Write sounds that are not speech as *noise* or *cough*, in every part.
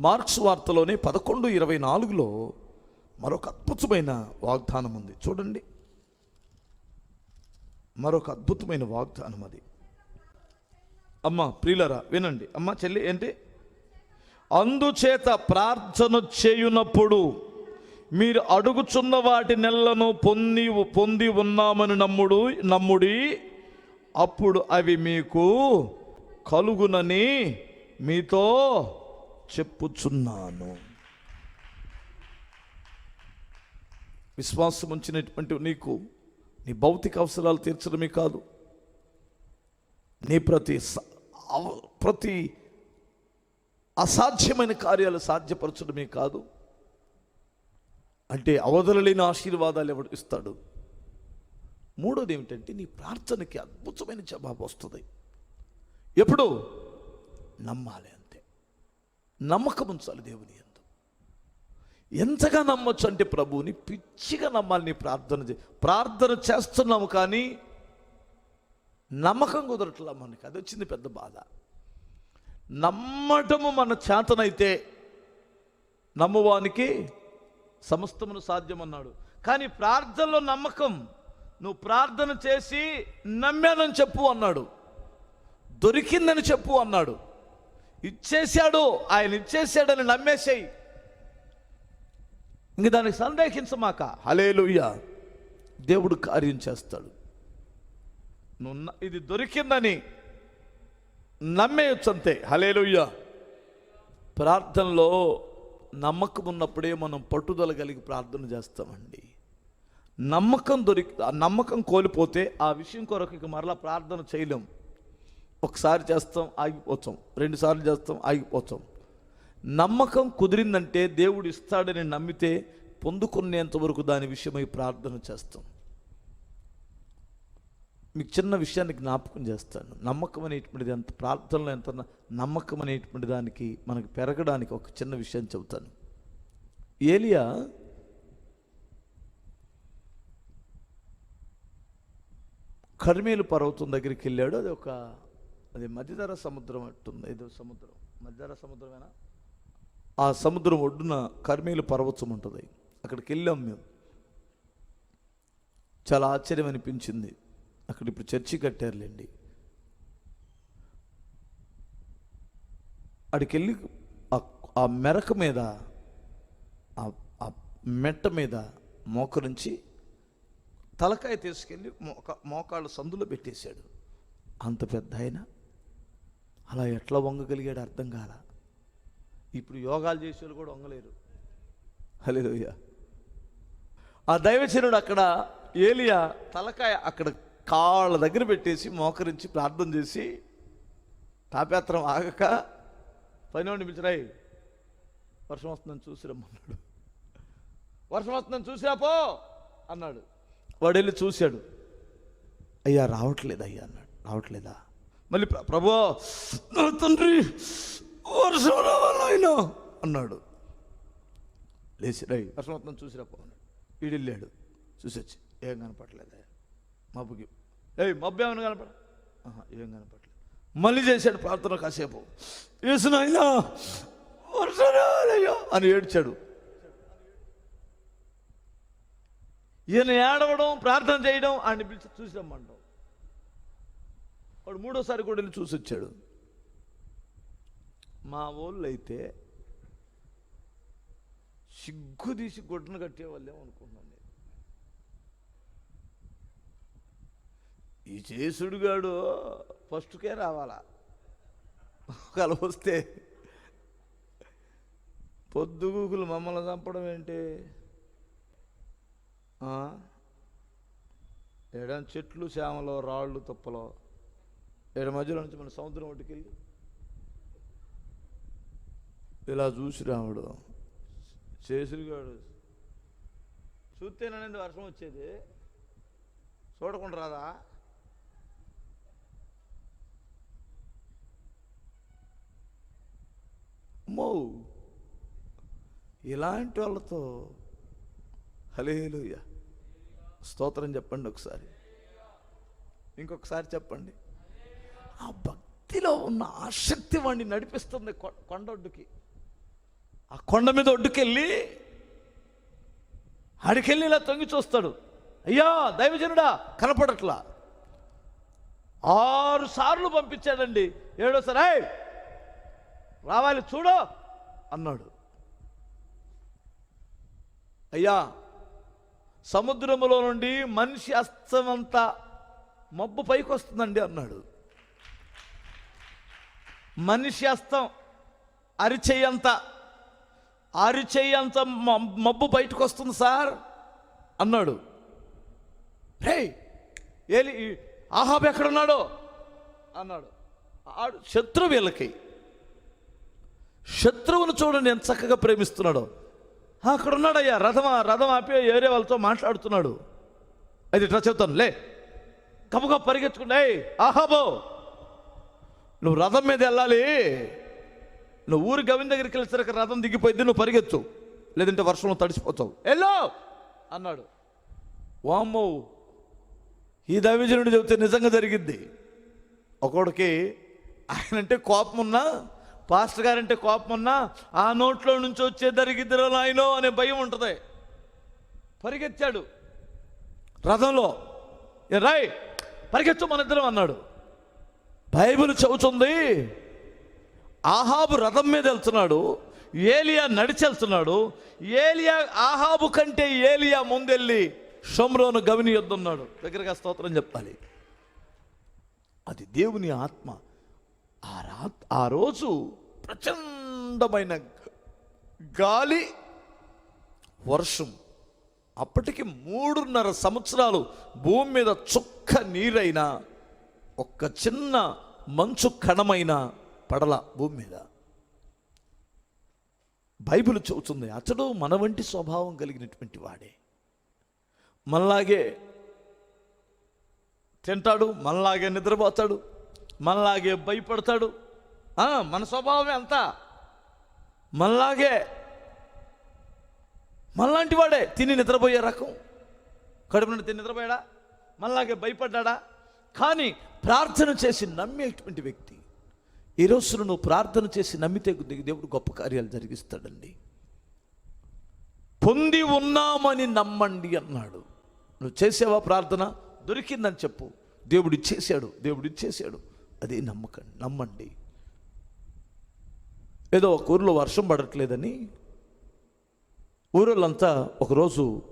Marks వార్తలోనే పదకొండు ఇరవై నాలుగులో మరొక అద్భుతమైన వాగ్దానం ఉంది. చూడండి. మరొక అద్భుతమైన వాగ్దానం అది. అమ్మ ప్రియులరా వినండి. అమ్మ చెల్లి ఏంటి? అందుచేత ప్రార్థన చేయునప్పుడు మీరు అడుగుచున్న వాటి నెలను పొంది పొంది ఉన్నామని నమ్ముడు నమ్ముడి అప్పుడు అవి మీకు కలుగునని మీతో చెప్పుచున్నాను. విశ్వాసం ఉంచినటువంటి నీకు నీ భౌతిక అవసరాలు తీర్చడమే కాదు. నీ ప్రతి ప్రతి అసాధ్యమైన కార్యాలు సాధ్యపరచడమే కాదు. అంటే అవధులలేని ఆశీర్వాదాలు ఎవడు ఇస్తాడు? మూడోది ఏమిటంటే నీ ప్రార్థనకి అద్భుతమైన జవాబు వస్తుంది. ఎప్పుడు? నమ్మాలి. నమ్మకం ఉంచాలి దేవుని ఎందు. ఎంతగా నమ్మొచ్చు అంటే ప్రభువుని పిచ్చిగా నమ్మాలి నీ ప్రార్థన చే ప్రార్థన చేస్తున్నాము కానీ నమ్మకం కుదరట్లా మనకి. అది వచ్చింది పెద్ద బాధ. నమ్మటము మన చేతనైతే నమ్మువానికి సమస్తమును సాధ్యమన్నాడు. కానీ ప్రార్థనలో నమ్మకం నువ్వు ప్రార్థన చేసి నమ్మానని చెప్పు అన్నాడు. దొరికిందని చెప్పు అన్నాడు. ఇచ్చేశాడు ఆయన ఇచ్చేసాడని నమ్మేసేయి. ఇంక దానికి సందేహించమాక. హలేలుయ్య దేవుడు కార్యం చేస్తాడు. నువ్వు ఇది దొరికిందని నమ్మేయచ్చు అంతే హలేలుయ్య ప్రార్థనలో నమ్మకం ఉన్నప్పుడే మనం పట్టుదల కలిగి ప్రార్థన చేస్తామండి. నమ్మకం దొరికి ఆ నమ్మకం కోల్పోతే ఆ విషయం కొరకు ఇక మరలా ప్రార్థన చేయలేం. ఒకసారి చేస్తాం ఆగిపోతాం. రెండుసార్లు చేస్తాం ఆగిపోతాం. నమ్మకం కుదిరిందంటే దేవుడు ఇస్తాడని నమ్మితే పొందుకునేంత వరకు దాని విషయమై ప్రార్థన చేస్తాం. మీకు చిన్న విషయాన్ని జ్ఞాపకం చేస్తాను. నమ్మకం అనేటువంటిది ఎంత ప్రార్థనలో ఎంత నమ్మకం అనేటువంటి దానికి మనకు పెరగడానికి ఒక చిన్న విషయం చెబుతాను. ఏలియా కర్మేలు పర్వతం దగ్గరికి వెళ్ళాడు. అది ఒక అది మధ్యధర సముద్రం అట్టుంది ఏదో సముద్రం. మధ్యధర సముద్రమేనా? ఆ సముద్రం ఒడ్డున కర్మీలు పర్వతం ఉంటుంది. అక్కడికి వెళ్ళాం మేము. చాలా ఆశ్చర్యం అనిపించింది. అక్కడ ఇప్పుడు చర్చి కట్టారులేండి. అక్కడికి వెళ్ళి ఆ- ఆ మెరక మీద ఆ- ఆ మెట్ట మీద మోకరించి తలకాయ తీసుకెళ్ళి మోక మోకాళ్ళు సందులో పెట్టేశాడు. అంత పెద్ద ఆయన. అలా ఎట్లా వంగగలిగాడు అర్థం కాల. ఇప్పుడు యోగాలు చేసేవాళ్ళు కూడా వంగలేరు. హలేలుయ్య ఆ దైవచనుడు అక్కడ ఏలియా తలకాయ అక్కడ కాళ్ళ దగ్గర పెట్టేసి మోకరించి ప్రార్థన చేసి తాపేత్రం ఆగక పైన పిలిచిరాయి వర్షం వస్తుందని చూసి రమ్మన్నాడు వర్షం వస్తుందని చూసిరా పో అన్నాడు. వాడు వెళ్ళి చూశాడు. అయ్యా రావట్లేదు అయ్యా అన్నాడు. రావట్లేదా? మళ్ళీ ప్ర- ప్రభు నా తండ్రి వర్షం రావాలైనా అన్నాడు. లేచి రై వర్షం వస్తుందని చూసిరా పో అన్నాడు. చూసొచ్చి ఏం కనపడలేదు మబ్బుకి ఏయ్ మబ్బు ఏమైనా కనపడ ఆహా, ఏం కనపడలేదు. మళ్ళీ చేశాడు ప్రార్థన కాసేపు. వేసిన అయినా వర్షం రావాలయ్యో అని ఏడ్చాడు. ఈయన ఏడవడం ప్రార్థన చేయడం ఆయన పిలిచి చూసి రమ్మంటాం వాడు మూడోసారి కూడా వెళ్ళి చూసి వచ్చాడు మా వాళ్ళు అయితే సిగ్గు తీసి గుడ్డను కట్టేవాళ్ళేమో అనుకుంటున్నాను నేను. ఈ చేసుడుగాడు ఫస్ట్కే రావాలా? ఒకవేళ వస్తే పొద్దుగూకులు మమ్మల్ని చంపడం ఏంటి? ఆ? చెట్లు శ్యామలో రాళ్ళు తుప్పలో ఇక్కడ మధ్యలో నుంచి మన సముద్రం ఒడ్డుకెళ్ళి ఇలా చూసి రాముడు చేసుడుగాడు చూస్తేనండి వర్షం వచ్చేది. చూడకుండా రాదా? మౌ ఇలాంటి వాళ్ళతో హలేలుయ్య స్తోత్రం చెప్పండి ఒకసారి. ఇంకొకసారి చెప్పండి. ఆ భక్తిలో ఉన్న ఆసక్తి వాడిని నడిపిస్తుంది కొ- కొండొడ్డుకి ఆ కొండ మీద ఒడ్డుకెళ్ళి ఆడికెళ్ళి ఇలా తొంగి చూస్తాడు. అయ్యా దైవజనుడా కనపడట్లా. ఆరు సార్లు పంపించాడండి. ఏడోసారి "ఏయ్, రావాలి చూడు అన్నాడు. అయ్యా సముద్రములో నుండి మనిషి అస్తమంతా మబ్బు పైకి వస్తుందండి అన్నాడు. మనిషి అస్తం అరిచేయంత అరిచేయంత మబ్బు బయటకు వస్తుంది సార్? అన్నాడు. రే ఏలి ఆహాబ్ ఎక్కడున్నాడో? అన్నాడు. ఆడు శత్రువు వీళ్ళకి. శత్రువును చూడండి ఎంత చక్కగా ప్రేమిస్తున్నాడు. అక్కడ ఉన్నాడయ్యా రథం రథం ఆపి ఏరే వాళ్ళతో మాట్లాడుతున్నాడు. అది ఇట్లా చెప్తాను లే. కప్పుగా పరిగెత్తుకుంటే ఆహాబో! నువ్వు రథం మీద వెళ్ళాలి. నువ్వు ఊరి గవిన దగ్గరికి వెళ్ళేసరికి రథం దిగిపోయింది నువ్వు పరిగెత్తు. లేదంటే వర్షంలో తడిసిపోతావు. ఎల్లో అన్నాడు. వామ్మో! ఈ దైవజనుడు చెబితే నిజంగా జరిగింది ఒకడికి ఆయనంటే కోపం ఉన్నా పాస్టర్ గారంటే కోపం ఉన్నా ఆ నోట్లో నుంచి వచ్చే జరిగిద్దరు నాయనో అనే భయం ఉంటుంది. పరిగెత్తాడు. రథంలో "ఏ రాయ్ పరిగెత్తు మన ఇద్దరం అన్నాడు. బైబిల్ చెబుతుంది ఆహాబు రథం మీద వెళ్తున్నాడు ఏలియా నడిచెళ్తున్నాడు ఏలియా ఆహాబు కంటే ఏలియా ముందెళ్ళి షమ్రోను గవిని యొద్దున్నాడు. దగ్గరగా స్తోత్రం చెప్పాలి. అది దేవుని ఆత్మ. ఆ రా ఆ రోజు ప్రచండమైన గాలి వర్షం. అప్పటికి మూడున్నర సంవత్సరాలు భూమి మీద చుక్క నీరైనా ఒక్క చిన్న మంచు కణమైన పడల భూమి మీద. బైబిల్ చెబుతుంది అతడు మన వంటి స్వభావం కలిగినటువంటి వాడే. మనలాగే తింటాడు మనలాగే నిద్రపోతాడు మనలాగే భయపడతాడు. మన స్వభావమే అంతా మనలాగే మనలాంటి వాడే తిని నిద్రపోయే రకం. కడుపు నుండి తిని నిద్రపోయాడా? మనలాగే భయపడ్డా కానీ ప్రార్థన చేసి నమ్మేటువంటి వ్యక్తి. ఈ నువ్వు ప్రార్థన చేసి నమ్మితే దేవుడు గొప్ప కార్యాలు జరిగిస్తాడండి. పొంది ఉన్నామని నమ్మండి అన్నాడు. నువ్వు చేసేవా ప్రార్థన? దొరికిందని చెప్పు. దేవుడు ఇచ్చేసాడు దేవుడు ఇచ్చేసాడు అది నమ్మకండి నమ్మండి. ఏదో ఒక ఊరిలో వర్షం పడట్లేదని ఊరోళ్ళంతా ఒకరోజు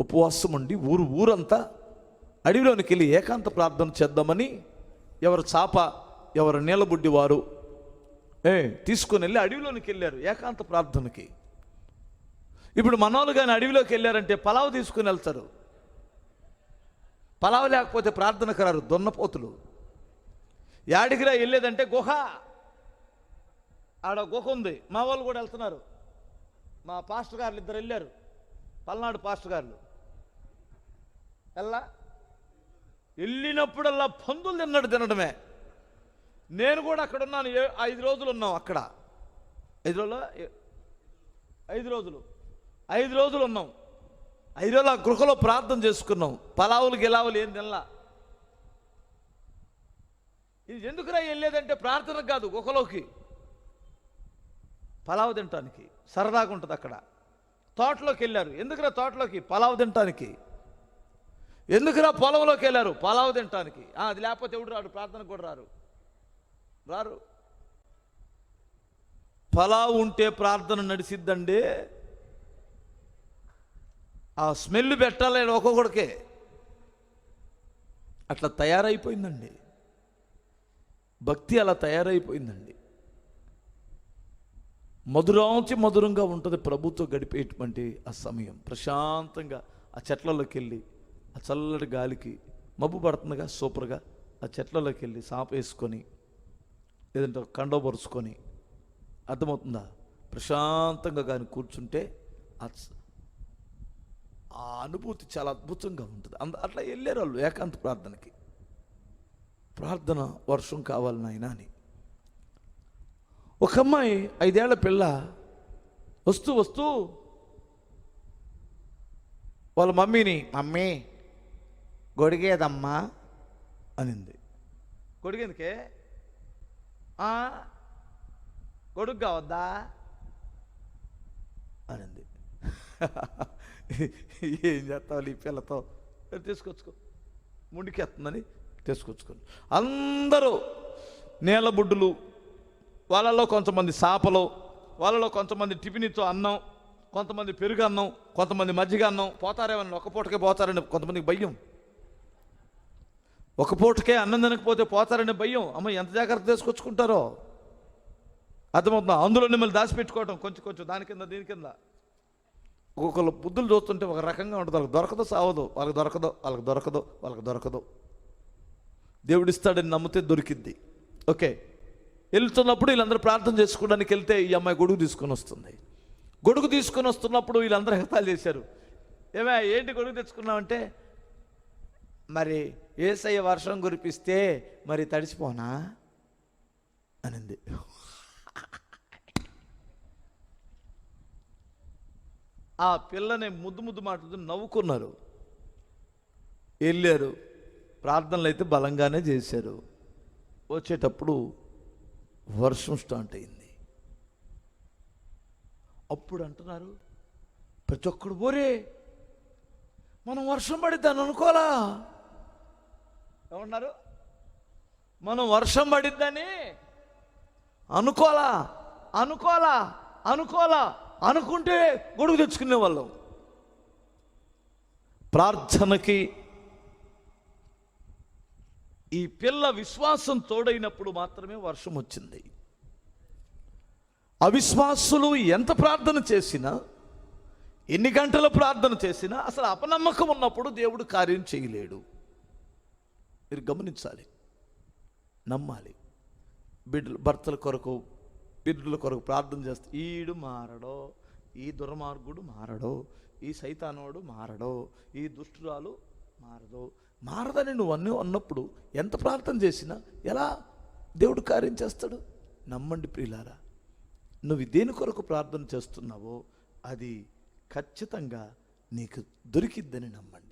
ఉపవాసం ఉండి ఊరు ఊరంతా అడవిలోనికి వెళ్ళి ఏకాంత ప్రార్థన చేద్దామని ఎవరు చాప ఎవరు నీళ్ళబుడ్డి వారు ఏ తీసుకుని వెళ్ళి అడవిలోనికి వెళ్ళారు ఏకాంత ప్రార్థనకి. ఇప్పుడు మనోళ్ళు కానీ అడవిలోకి వెళ్ళారంటే పలావ్ తీసుకుని వెళ్తారు. పలావ్ లేకపోతే ప్రార్థనకు రారు దొన్నపోతులు. యాడిగిరా వెళ్ళేదంటే గుహ. ఆడ గుహ ఉంది మా వాళ్ళు కూడా వెళ్తున్నారు. మా పాస్టర్ గారు ఇద్దరు వెళ్ళారు పల్నాడు పాస్టర్ గారు. వెళ్ళా? వెళ్ళినప్పుడల్లా పందులు తిన్నాడు తినడమే. నేను కూడా అక్కడ ఉన్నాను. ఏ- ఐదు రోజులు ఉన్నాం అక్కడ. ఐదు రోజులు? ఐదు రోజులు. ఐదు రోజులు ఉన్నాం. ఐదు రోజులు ఆ గృహలో ప్రార్థన చేసుకున్నాం. పలావులు గిలావులు ఏం తినలా. ఇది ఎందుకురా వెళ్ళేదంటే ప్రార్థన కాదు గుహలోకి. పలావు తినటానికి. సరదాగా ఉంటుంది అక్కడ. తోటలోకి వెళ్ళారు. ఎందుకురా తోటలోకి? పలావు తినటానికి. ఎందుకురా పొలంలోకి వెళ్ళారు? పలావు తినటానికి. ఆ, అది లేకపోతే ఎవడు రాడు? ప్రార్థనకు కూడా రారు. రారు. పలావ్ ఉంటే ప్రార్థన నడిసిద్దండి. ఆ స్మెల్ పెట్టాలి ఒక్కొక్కడికే. అట్లా తయారైపోయిందండి. భక్తి అలా తయారైపోయిందండి. మధురాంచి మధురంగా ఉంటుంది ప్రభుత్వం గడిపేటువంటి ఆ సమయం. ప్రశాంతంగా ఆ చెట్లలోకి వెళ్ళి ఆ చల్లటి గాలికి మబ్బు పడుతుందిగా సూపర్గా. ఆ చెట్లలోకి వెళ్ళి సాప వేసుకొని లేదంటే ఒక కండో పరుచుకొని అర్థమవుతుందా? ప్రశాంతంగా కానీ కూర్చుంటే ఆ అనుభూతి చాలా అద్భుతంగా ఉంటుంది. అంద అట్లా వెళ్ళారు వాళ్ళు ఏకాంత ప్రార్థనకి. ప్రార్థన వర్షం కావాలి నాయన అని. ఒక అమ్మాయి ఐదేళ్ళ పిల్ల వస్తూ వస్తూ వాళ్ళ మమ్మీని మమ్మీ. గొడిగేదమ్మా అనింది. గొడిగేందుకే? "ఆ, గొడుగు కావద్దా *laughs* ఏం చేస్తావు ఈ పిల్లతో? "ఏ, తీసుకొచ్చుకో. ముండికెత్తుందని తీసుకొచ్చుకోండి. అందరూ నీళ్ళ బుడ్డులు వాళ్ళలో కొంతమంది సాపలు వాళ్ళలో కొంతమంది టిఫినితో అన్నం కొంతమంది పెరుగు అన్నం కొంతమంది మజ్జిగ అన్నం పోతారేమని ఒక పూటకే పోతారని కొంతమందికి భయం. ఒక పూటకే అన్నం తినకపోతే పోతారనే భయం. అమ్మ ఎంత జాగ్రత్త తీసుకొచ్చుకుంటారో? అర్థమవుతుందా? అందులో మిమ్మల్ని దాచిపెట్టుకోవటం కొంచెం కొంచెం దాని కింద దీని కింద. ఒక్కొక్కరు బుద్ధులు చూస్తుంటే ఒక రకంగా ఉంటుంది. వాళ్ళకి దొరకదు సావదు. వాళ్ళకి దొరకదు వాళ్ళకి దొరకదు వాళ్ళకి దొరకదు. దేవుడిస్తాడని నమ్మితే దొరికిద్ది. ఓకే. వెళ్తున్నప్పుడు వీళ్ళందరూ ప్రార్థన చేసుకోవడానికి వెళ్తే ఈ అమ్మాయి గొడుగు తీసుకొని వస్తుంది. గొడుగు తీసుకొని వస్తున్నప్పుడు వీళ్ళందరూ ఎగతాలు చేశారు. ఏమే ఏంటి గొడుగు తెచ్చుకున్నామంటే మరి ఏసయ్య వర్షం కురిపిస్తే మరి తడిసిపోనా? అనింది. ఆ పిల్లని ముద్దు ముద్దు మాట్లాడుతూ నవ్వుకున్నారు. వెళ్ళారు. ప్రార్థనలు అయితే బలంగానే చేశారు. వచ్చేటప్పుడు వర్షం స్టార్ట్ అయింది. అప్పుడు అంటున్నారు ప్రతి ఒక్కడు పోరే మనం వర్షం పడిద్దాని అనుకోలా ఏమన్నారు మనం వర్షం పడిద్దని అనుకోలా అనుకోలా అనుకోలా అనుకుంటే గొడుగు తెచ్చుకునే వాళ్ళం. ప్రార్థనకి ఈ పిల్ల విశ్వాసం తోడైనప్పుడు మాత్రమే వర్షం వచ్చింది. అవిశ్వాసులు ఎంత ప్రార్థన చేసినా ఎన్ని గంటల ప్రార్థన చేసినా అసలు అపనమ్మకం ఉన్నప్పుడు దేవుడు కార్యం చేయలేడు. మీరు గమనించాలి నమ్మాలి. బిడ్డలు భర్తల కొరకు బిడ్డల కొరకు ప్రార్థన చేస్తే ఈడు మారడో ఈ దుర్మార్గుడు మారడో ఈ సైతానోడు మారడో ఈ దుష్టురాలు మారదో. మారదని నువ్వు అన్నీ అన్నప్పుడు ఎంత ప్రార్థన చేసినా ఎలా దేవుడు కార్యం చేస్తాడు? నమ్మండి ప్రియులారా నువ్వు దేని కొరకు ప్రార్థన చేస్తున్నావో అది ఖచ్చితంగా నీకు దొరికిద్దని నమ్మండి.